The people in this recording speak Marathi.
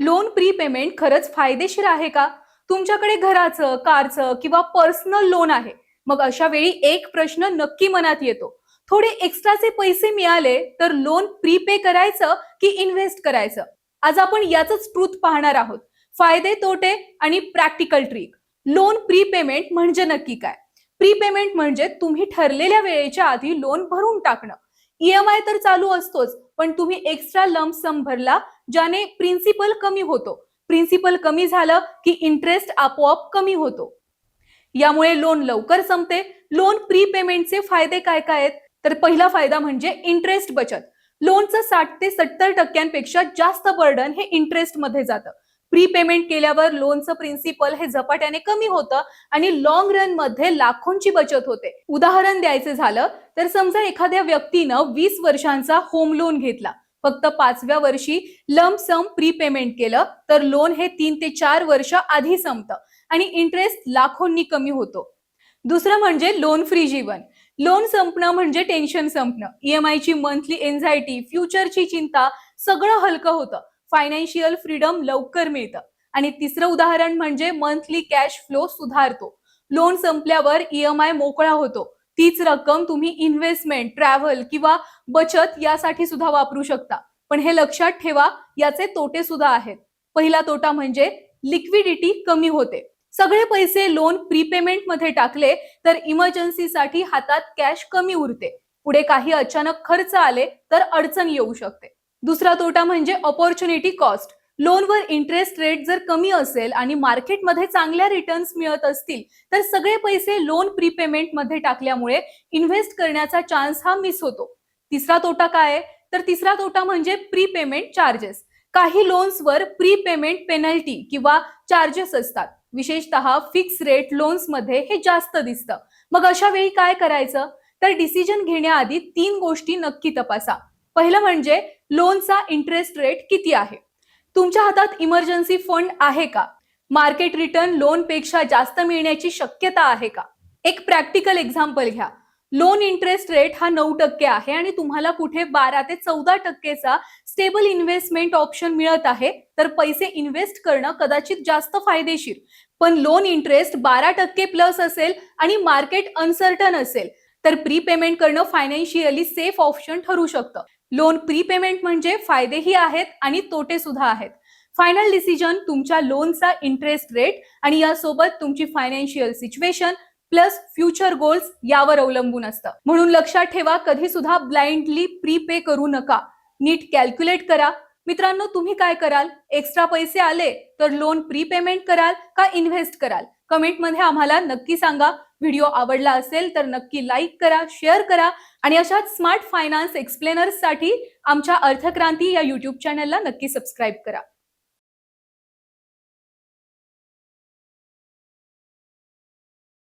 लोन प्रीपेमेंट खरंच फायदेशीर आहे का? तुमच्याकडे घराचं कारचं किंवा पर्सनल लोन आहे. मग अशा वेळी एक प्रश्न नक्की मनात येतो. थोडे एक्स्ट्राचे पैसे मिळाले तर लोन प्रीपे करायचं की इन्व्हेस्ट करायचं? आज आपण याच ट्रूथ पाहणार आहोत. फायदे तोटे आणि प्रॅक्टिकल ट्रिक. लोन प्रीपेमेंट म्हणजे नक्की काय? प्रीपेमेंट म्हणजे तुम्ही ठरलेल्या वेळेच्या आधी लोन भरून टाकणं. ईएमआय तर चालू असतोच पण तुम्ही एक्स्ट्रा लंप सम भरला ज्याने प्रिन्सिपल कमी होतो. प्रिन्सिपल कमी झालं की इंटरेस्ट आपोआप कमी होतो. यामुळे लोन लवकर संपते. लोन प्री पेमेंटचे फायदे काय काय आहेत? तर पहिला फायदा म्हणजे इंटरेस्ट बचत. लोनचं साठ ते सत्तर टक्क्यांपेक्षा जास्त बर्डन हे इंटरेस्टमध्ये जातं. प्रीपेमेंट केल्यावर लोनचं प्रिन्सिपल हे झपाट्याने कमी होतं आणि लॉंग रनमध्ये लाखोंची बचत होते. उदाहरण द्यायचं झालं तर समजा एखाद्या व्यक्तीनं वीस वर्षांचा होम लोन घेतला. फक्त पाचव्या वर्षी लंप सम प्रीपेमेंट केलं तर लोन हे तीन ते चार वर्ष आधी संपतं आणि इंटरेस्ट लाखोंनी कमी होतो. दुसरं म्हणजे लोन फ्री जीवन. लोन संपणं म्हणजे टेन्शन संपणं. ईएमआय ची मंथली एन्झायटी फ्युचरची चिंता सगळं हलकं होतं. फायनान्शियल फ्रीडम लवकर मिळतं. आणि तिसरं उदाहरण म्हणजे मंथली कॅश फ्लो सुधारतो. लोन संपल्यावर ईएमआय मोकळा होतो. तीच रक्कम तुम्ही इन्व्हेस्टमेंट ट्रॅव्हल किंवा बचत यासाठी सुद्धा वापरू शकता. पण हे लक्षात ठेवा याचे तोटे सुद्धा आहेत. पहिला तोटा म्हणजे लिक्विडिटी कमी होते. सगळे पैसे लोन प्रीपेमेंटमध्ये टाकले तर इमर्जन्सीसाठी हातात कॅश कमी उरते. पुढे काही अचानक खर्च आले तर अडचण येऊ शकते. दुसरा तोटा म्हणजे ऑपॉर्च्युनिटी कॉस्ट लोनवर इंटरेस्ट रेट जर कमी असेल आणि मार्केटमध्ये चांगल्या रिटर्न्स मिळत असतील तर सगळे पैसे लोन प्रीपेमेंटमध्ये टाकल्यामुळे इन्व्हेस्ट करण्याचा चान्स हा मिस होतो. तिसरा तोटा काय तर तिसरा तोटा म्हणजे प्रीपेमेंट चार्जेस काही लोन्सवर प्रीपेमेंट पेनल्टी किंवा चार्जेस असतात. विशेषतः फिक्स रेट लोन्समध्ये हे जास्त दिसतं. मग अशा वेळी काय करायचं? तर डिसिजन घेण्याआधी तीन गोष्टी नक्की तपासा. पहिलं म्हणजे लोनचा इंटरेस्ट रेट किती आहे? तुमच्या हातात इमर्जन्सी फंड आहे का? मार्केट रिटर्न लोनपेक्षा जास्त मिळण्याची शक्यता आहे का? एक प्रॅक्टिकल एक्झाम्पल घ्या. लोन इंटरेस्ट रेट हा नऊ टक्के आहे आणि तुम्हाला कुठे बारा ते चौदा टक्केचा स्टेबल इन्व्हेस्टमेंट ऑप्शन मिळत आहे तर पैसे इन्व्हेस्ट करणं कदाचित जास्त फायदेशीर. पण लोन इंटरेस्ट बारा टक्के प्लस असेल आणि मार्केट अनसर्टन असेल तर प्री पेमेंट करणं फायनान्शियली सेफ ऑप्शन ठरू शकतं. लोन प्रीपेमेंट म्हणजे फायदेही आहेत आणि तोटे सुद्धा आहेत. फायनल डिसिजन तुमच्या लोनचा इंटरेस्ट रेट आणि यासोबत तुमची financial situation plus future goals यावर अवलंबून असतं. म्हणून लक्षात ठेवा कधी सुद्धा ब्लाइंडली प्रीपे करू नका. नीट कॅल्क्युलेट करा. मित्रांनो तुम्ही काय कराल? एक्स्ट्रा पैसे आले तर लोन प्रीपेमेंट कराल का इन्व्हेस्ट कराल? कमेंटमध्ये आम्हाला नक्की सांगा. व्हिडिओ आवडला असेल तर नक्की लाईक करा शेअर करा आणि अशाच स्मार्ट फायनान्स एक्सप्लेनर्ससाठी आमच्या अर्थक्रांती या यूट्यूब चॅनलला नक्की सबस्क्राईब करा.